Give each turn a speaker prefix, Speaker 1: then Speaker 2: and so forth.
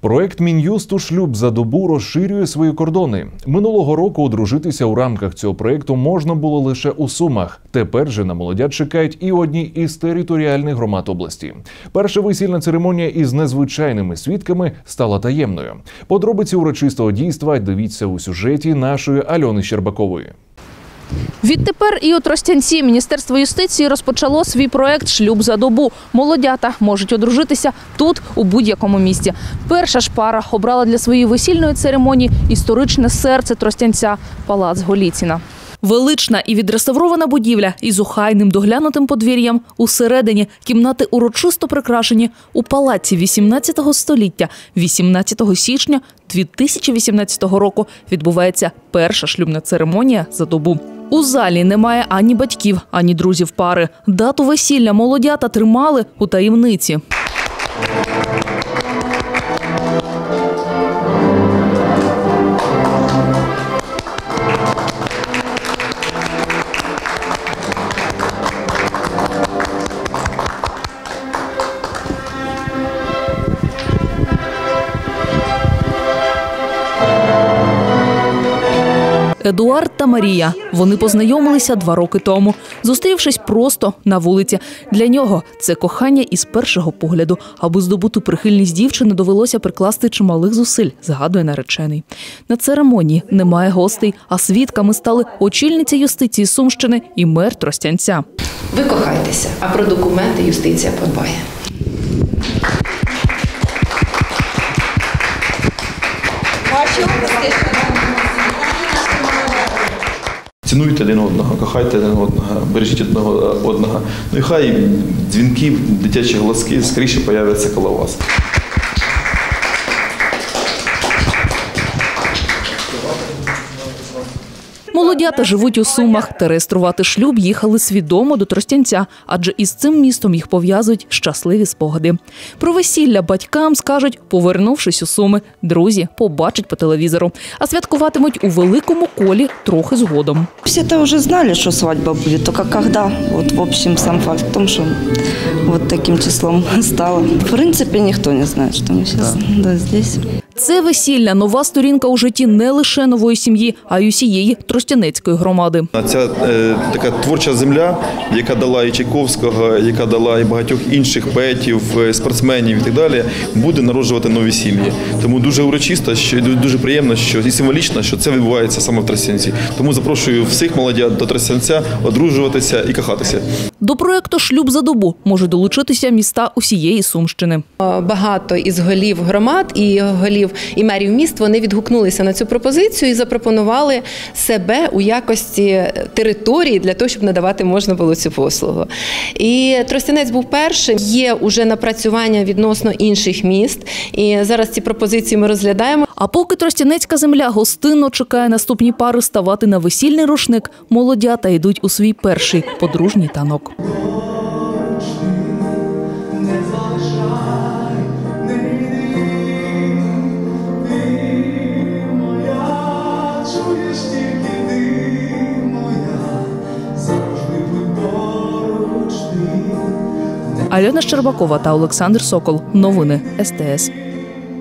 Speaker 1: Проект Мін'юсту шлюб за добу розширює свої кордони. Минулого року одружитися у рамках цього проекту можна було лише у Сумах. Тепер же на молодят чекають і одні із територіальних громад області. Перша весільна церемонія із незвичайними свідками стала таємною. Подробиці урочистого дійства дивіться у сюжеті нашої Альони Щербакової.
Speaker 2: Відтепер і у Тростянці Міністерство юстиції розпочало свій проект Шлюб за добу. Молодята можуть одружитися тут, у будь-якому місті. Перша ж пара обрала для своєї весільної церемонії історичне серце Тростянця палац Голіціна. Велична і відреставрована будівля із охайним доглянутим подвір'ям усередині кімнати урочисто прикрашені у палаці 18 століття. 18 січня 2018 року відбувається перша шлюбна церемонія за добу. У залі немає ані батьків, ані друзів пари. Дату весілля молодята тримали у таємниці. Едуард та Марія. Вони познайомилися два роки тому, зустрівшись просто на вулиці. Для нього це кохання із першого погляду. Аби здобути прихильність дівчини, довелося прикласти чималих зусиль, згадує наречений. На церемонії немає гостей, а свідками стали очільниця юстиції Сумщини і мер Тростянця.
Speaker 3: Ви кохайтеся, а про документи юстиція подбає.
Speaker 4: Цінуйте один одного, кохайте один одного, бережіть одного одного. Ну і хай дзвінки, дитячі голоски скоріше появляться коло вас.
Speaker 2: Молодята живуть у Сумах та реєструвати шлюб їхали свідомо до Тростянця, адже із цим містом їх пов'язують щасливі спогади. Про весілля батькам скажуть, повернувшись у Суми, друзі побачать по телевізору, а святкуватимуть у великому колі трохи згодом.
Speaker 5: Все-то уже знали, что свадьба будет, только когда. Вот, в общем, сам факт в том, что вот таким числом стало. В принципе, никто не знает, что мы сейчас да. здесь.
Speaker 2: Це весілля нова сторінка у житті не лише нової сім'ї, а й усієї Тростянецької громади.
Speaker 4: А Ця е, така творча земля, яка дала і Чайковського, яка дала і багатьох інших поетів, е, спортсменів і так далі, буде народжувати нові сім'ї. Тому дуже урочисто, що дуже приємно, що і символічно, що це відбувається саме в Тростянці. Тому запрошую всіх молодят до Тростянця одружуватися і кохатися.
Speaker 2: До проекту Шлюб за добу можуть долучитися міста усієї Сумщини.
Speaker 3: Багато із голів громад і голів і мерів міст вони відгукнулися на цю пропозицію і запропонували себе у якості території для того, щоб надавати можна було цю послугу. І Тростянець був першим. Є уже напрацювання відносно інших міст. І зараз ці пропозиції ми розглядаємо.
Speaker 2: А поки Тростянецька земля гостинно чекає наступні пари ставати на весільний рушник, молодята йдуть у свій перший подружній танок.
Speaker 6: Чуєш
Speaker 2: Альона Щербакова та Олександр Сокол. Новини СТС.